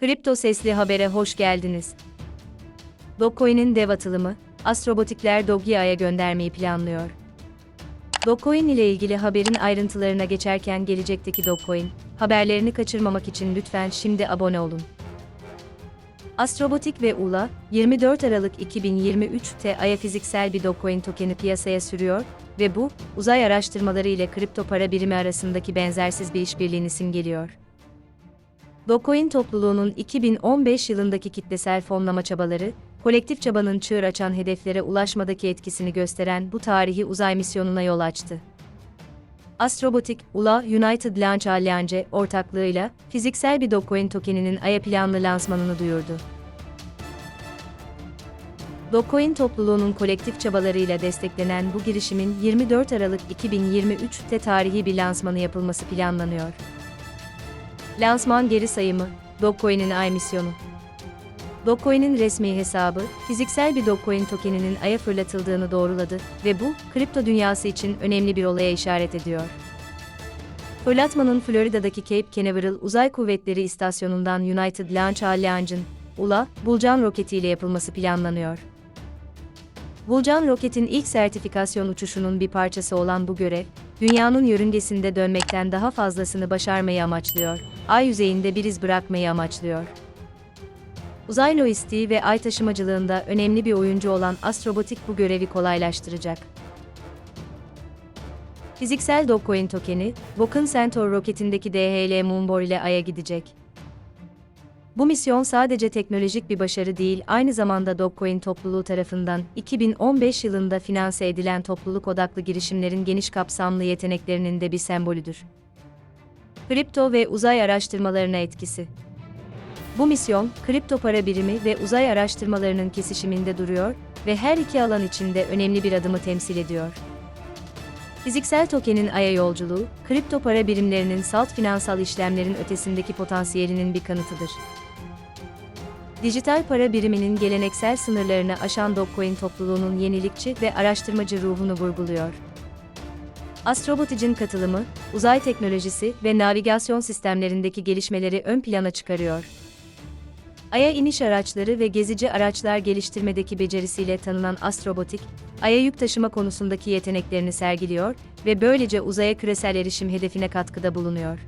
Kripto Sesli Haber'e hoş geldiniz. Dogecoin'in dev atılımı, astrobotikler Doge'yi göndermeyi planlıyor. Dogecoin ile ilgili haberin ayrıntılarına geçerken gelecekteki Dogecoin, haberlerini kaçırmamak için lütfen şimdi abone olun. Astrobotik ve ULA, 24 Aralık 2023'te Ay'a fiziksel bir Dogecoin tokeni piyasaya sürüyor ve bu, uzay araştırmaları ile kripto para birimi arasındaki benzersiz bir işbirliğini simgeliyor. Dogecoin topluluğunun 2015 yılındaki kitlesel fonlama çabaları, kolektif çabanın çığır açan hedeflere ulaşmadaki etkisini gösteren bu tarihi uzay misyonuna yol açtı. Astrobotik, ULA United Launch Alliance ortaklığıyla fiziksel bir Dogecoin tokeninin Ay'a planlı lansmanını duyurdu. Dogecoin topluluğunun kolektif çabalarıyla desteklenen bu girişimin 24 Aralık 2023'te tarihi bir lansmanı yapılması planlanıyor. Lansman geri sayımı, Dogecoin'in ay misyonu. Dogecoin'in resmi hesabı, fiziksel bir Dogecoin tokeninin aya fırlatıldığını doğruladı ve bu, kripto dünyası için önemli bir olaya işaret ediyor. Fırlatmanın Florida'daki Cape Canaveral Uzay Kuvvetleri İstasyonu'ndan United Launch Alliance'ın, ULA, Bulcan roketiyle yapılması planlanıyor. Bulcan roketin ilk sertifikasyon uçuşunun bir parçası olan bu görev, dünyanın yörüngesinde dönmekten daha fazlasını başarmayı amaçlıyor. Ay yüzeyinde bir iz bırakmayı amaçlıyor. Uzay lojistiği ve ay taşımacılığında önemli bir oyuncu olan Astrobotik bu görevi kolaylaştıracak. Fiziksel Dogecoin tokeni, Vulcan Centaur roketindeki DHL Moonbor ile Ay'a gidecek. Bu misyon sadece teknolojik bir başarı değil, aynı zamanda Dogecoin topluluğu tarafından 2015 yılında finanse edilen topluluk odaklı girişimlerin geniş kapsamlı yeteneklerinin de bir sembolüdür. Kripto ve uzay araştırmalarına etkisi. Bu misyon, kripto para birimi ve uzay araştırmalarının kesişiminde duruyor ve her iki alan içinde önemli bir adımı temsil ediyor. Fiziksel tokenin aya yolculuğu, kripto para birimlerinin salt finansal işlemlerin ötesindeki potansiyelinin bir kanıtıdır. Dijital para biriminin geleneksel sınırlarını aşan Dogecoin topluluğunun yenilikçi ve araştırmacı ruhunu vurguluyor. Astrobotic'in katılımı, uzay teknolojisi ve navigasyon sistemlerindeki gelişmeleri ön plana çıkarıyor. Ay'a iniş araçları ve gezici araçlar geliştirmedeki becerisiyle tanınan Astrobotik, Ay'a yük taşıma konusundaki yeteneklerini sergiliyor ve böylece uzaya küresel erişim hedefine katkıda bulunuyor.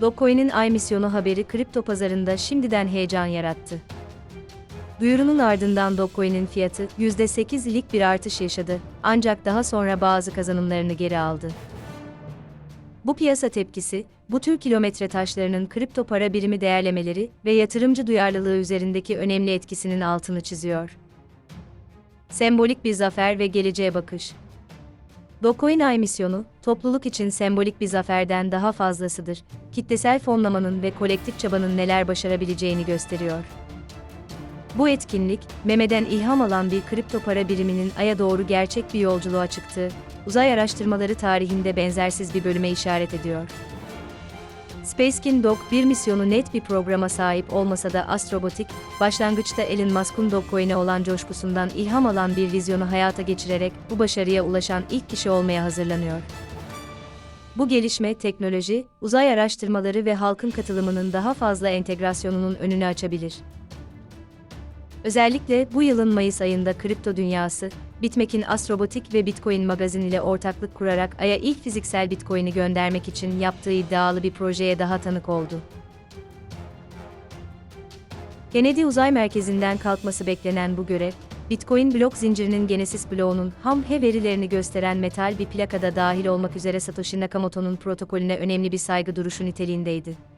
Dogecoin'in Ay misyonu haberi kripto pazarında şimdiden heyecan yarattı. Duyurunun ardından Dogecoin'in fiyatı %8'lik bir artış yaşadı, ancak daha sonra bazı kazanımlarını geri aldı. Bu piyasa tepkisi, bu tür kilometre taşlarının kripto para birimi değerlemeleri ve yatırımcı duyarlılığı üzerindeki önemli etkisinin altını çiziyor. Sembolik bir zafer ve geleceğe bakış. Dogecoin Ay misyonu, topluluk için sembolik bir zaferden daha fazlasıdır. Kitlesel fonlamanın ve kolektif çabanın neler başarabileceğini gösteriyor. Bu etkinlik, Meme'den ilham alan bir kripto para biriminin Ay'a doğru gerçek bir yolculuğa çıktığı, uzay araştırmaları tarihinde benzersiz bir bölüme işaret ediyor. Spacekin Dog bir misyonu net bir programa sahip olmasa da Astrobotik, başlangıçta Elon Musk'un Dogecoin'e olan coşkusundan ilham alan bir vizyonu hayata geçirerek bu başarıya ulaşan ilk kişi olmaya hazırlanıyor. Bu gelişme teknoloji, uzay araştırmaları ve halkın katılımının daha fazla entegrasyonunun önünü açabilir. Özellikle bu yılın Mayıs ayında kripto dünyası, Bitmek'in Astrobotik ve Bitcoin magazin ile ortaklık kurarak Ay'a ilk fiziksel Bitcoin'i göndermek için yaptığı iddialı bir projeye daha tanık oldu. Kennedy Uzay Merkezi'nden kalkması beklenen bu görev, Bitcoin blok zincirinin Genesis bloğunun ham he verilerini gösteren metal bir plakada dahil olmak üzere Satoshi Nakamoto'nun protokolüne önemli bir saygı duruşu niteliğindeydi.